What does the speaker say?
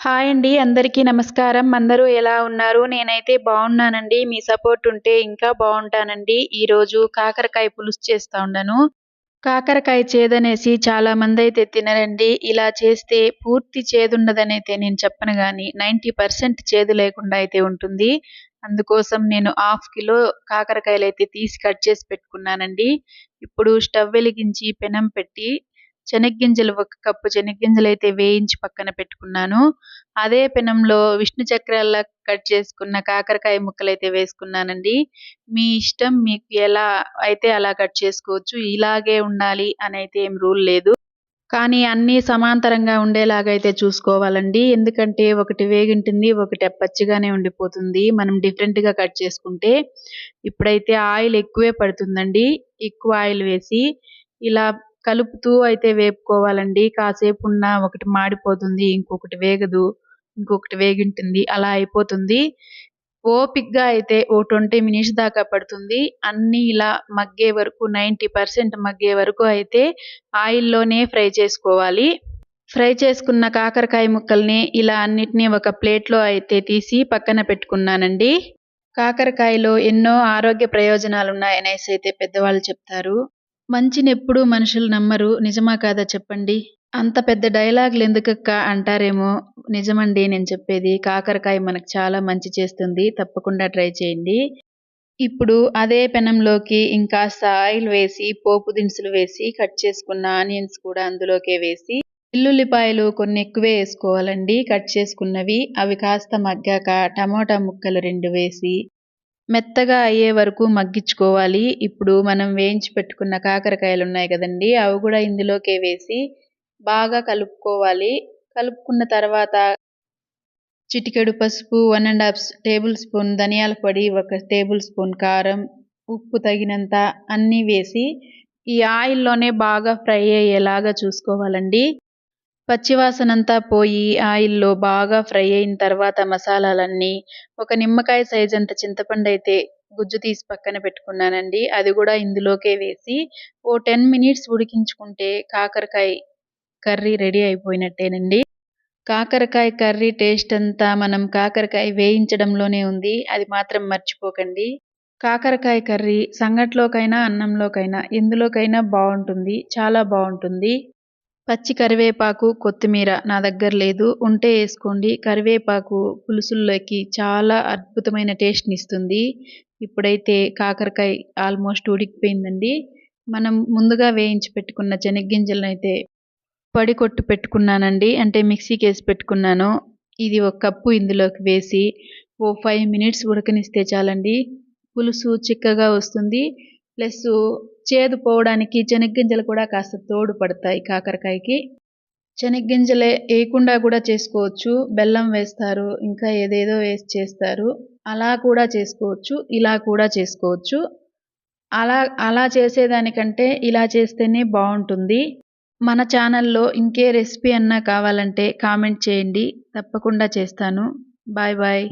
Hi అండి అందరికీ నమస్కారం. అందరూ ఎలా ఉన్నారు? నేనైతే బాగున్నానండి. మీ సపోర్ట్ ఉంటే ఇంకా బాగుంటానండి. ఈరోజు కాకరకాయ పులుసు చేస్తా ఉండను. కాకరకాయ చేదనేసి చాలా మంది అయితే తినరండి. ఇలా చేస్తే పూర్తి చేదుండదనైతే నేను చెప్పను కానీ నైంటీ పర్సెంట్ చేదు లేకుండా అయితే ఉంటుంది. అందుకోసం నేను హాఫ్ కిలో కాకరకాయలు అయితే తీసి కట్ చేసి పెట్టుకున్నానండి. ఇప్పుడు స్టవ్ వెలిగించి పెనం పెట్టి శనగ్గింజలు ఒక కప్పు శనగ్గింజలు అయితే వేయించి పక్కన పెట్టుకున్నాను. అదే పెనంలో విష్ణు చక్రాల్లా కట్ చేసుకున్న కాకరకాయ ముక్కలు అయితే వేసుకున్నానండి. మీ ఇష్టం మీకు ఎలా అయితే అలా కట్ చేసుకోవచ్చు ఇలాగే ఉండాలి అని అయితే ఏం రూల్ లేదు. కానీ అన్నీ సమాంతరంగా ఉండేలాగా అయితే చూసుకోవాలండి. ఎందుకంటే ఒకటి వేగింటుంది ఒకటి పచ్చిగానే ఉండిపోతుంది. మనం డిఫరెంట్గా కట్ చేసుకుంటే ఇప్పుడైతే ఆయిల్ ఎక్కువే పడుతుందండి. ఎక్కువ ఆయిల్ వేసి ఇలా కలుపుతూ అయితే వేపుకోవాలండి. కాసేపు ఉన్న ఒకటి మాడిపోతుంది ఇంకొకటి వేగదు ఇంకొకటి వేగింటుంది అలా అయిపోతుంది. ఓపిక్గా అయితే ఓ ట్వంటీ మినిట్స్ దాకా పడుతుంది. అన్నీ ఇలా మగ్గే వరకు నైంటీ పర్సెంట్ మగ్గే వరకు అయితే ఆయిల్లోనే ఫ్రై చేసుకోవాలి. ఫ్రై చేసుకున్న కాకరకాయ ముక్కల్ని ఇలా అన్నిటినీ ఒక ప్లేట్లో అయితే తీసి పక్కన పెట్టుకున్నానండి. కాకరకాయలో ఎన్నో ఆరోగ్య ప్రయోజనాలు ఉన్నాయనేసి అయితే పెద్దవాళ్ళు చెప్తారు. మంచిని మనుషులు నమ్మరు. నిజమా కాదా చెప్పండి? అంత పెద్ద డైలాగులు ఎందుకక్క అంటారేమో? నిజమండి నేను చెప్పేది. కాకరకాయ మనకు చాలా మంచి చేస్తుంది. తప్పకుండా ట్రై చేయండి. ఇప్పుడు అదే పెనంలోకి ఇంకాస్త ఆయిల్ వేసి పోపు దినుసులు వేసి కట్ చేసుకున్న ఆనియన్స్ కూడా అందులోకే వేసి వెల్లుల్లిపాయలు కొన్ని ఎక్కువే వేసుకోవాలండి. కట్ చేసుకున్నవి అవి కాస్త మగ్గాక టమోటా ముక్కలు రెండు వేసి మెత్తగా అయ్యే వరకు మగ్గించుకోవాలి. ఇప్పుడు మనం వేయించి పెట్టుకున్న కాకరకాయలు ఉన్నాయి కదండి అవి కూడా ఇందులోకే వేసి బాగా కలుపుకోవాలి. కలుపుకున్న తర్వాత చిటికెడు పసుపు one and half tablespoon ధనియాల పొడి ఒక టేబుల్ స్పూన్ కారం ఉప్పు తగినంత అన్నీ వేసి ఈ ఆయిల్లోనే బాగా ఫ్రై అయ్యేలాగా చూసుకోవాలండి. పచ్చివాసనంతా పోయి ఆయిల్లో బాగా ఫ్రై అయిన తర్వాత మసాలాలన్నీ ఒక నిమ్మకాయ సైజ్ అంత చింతపండు అయితే గుజ్జు తీసి పక్కన పెట్టుకున్నానండి. అది కూడా ఇందులోకే వేసి ఓ టెన్ మినిట్స్ ఉడికించుకుంటే కాకరకాయ కర్రీ రెడీ అయిపోయినట్టేనండి. కాకరకాయ కర్రీ టేస్ట్ అంతా మనం కాకరకాయ వేయించడంలోనే ఉంది. అది మాత్రం మర్చిపోకండి. కాకరకాయ కర్రీ సంగట్లోకైనా అన్నంలోకైనా ఎందులోకైనా బాగుంటుంది. చాలా బాగుంటుంది. పచ్చి కరివేపాకు కొత్తిమీర నా దగ్గర లేదు. ఉంటే వేసుకోండి. కరివేపాకు పులుసుల్లోకి చాలా అద్భుతమైన టేస్ట్ని ఇస్తుంది. ఇప్పుడైతే కాకరకాయ ఆల్మోస్ట్ ఉడికిపోయిందండి. మనం ముందుగా వేయించి పెట్టుకున్న చెనగ్గింజలను అయితే పడి కొట్టు పెట్టుకున్నానండి. అంటే మిక్సీకి వేసి పెట్టుకున్నాను. ఇది ఒక కప్పు ఇందులోకి వేసి ఓ ఫైవ్ మినిట్స్ ఉడకనిస్తే చాలండి. పులుసు చిక్కగా వస్తుంది. ప్లస్ చేదు పోవడానికి శనగ్గింజలు కూడా కాస్త తోడుపడతాయి కాకరకాయకి. శనగ్గింజలే వేయకుండా కూడా చేసుకోవచ్చు. బెల్లం వేస్తారు ఇంకా ఏదేదో వేసి చేస్తారు. అలా కూడా చేసుకోవచ్చు ఇలా కూడా చేసుకోవచ్చు. అలా అలా చేసేదానికంటే ఇలా చేస్తేనే బాగుంటుంది. మన ఛానల్లో ఇంకే రెసిపీ అన్నా కావాలంటే కామెంట్ చేయండి. తప్పకుండా చేస్తాను. Bye bye.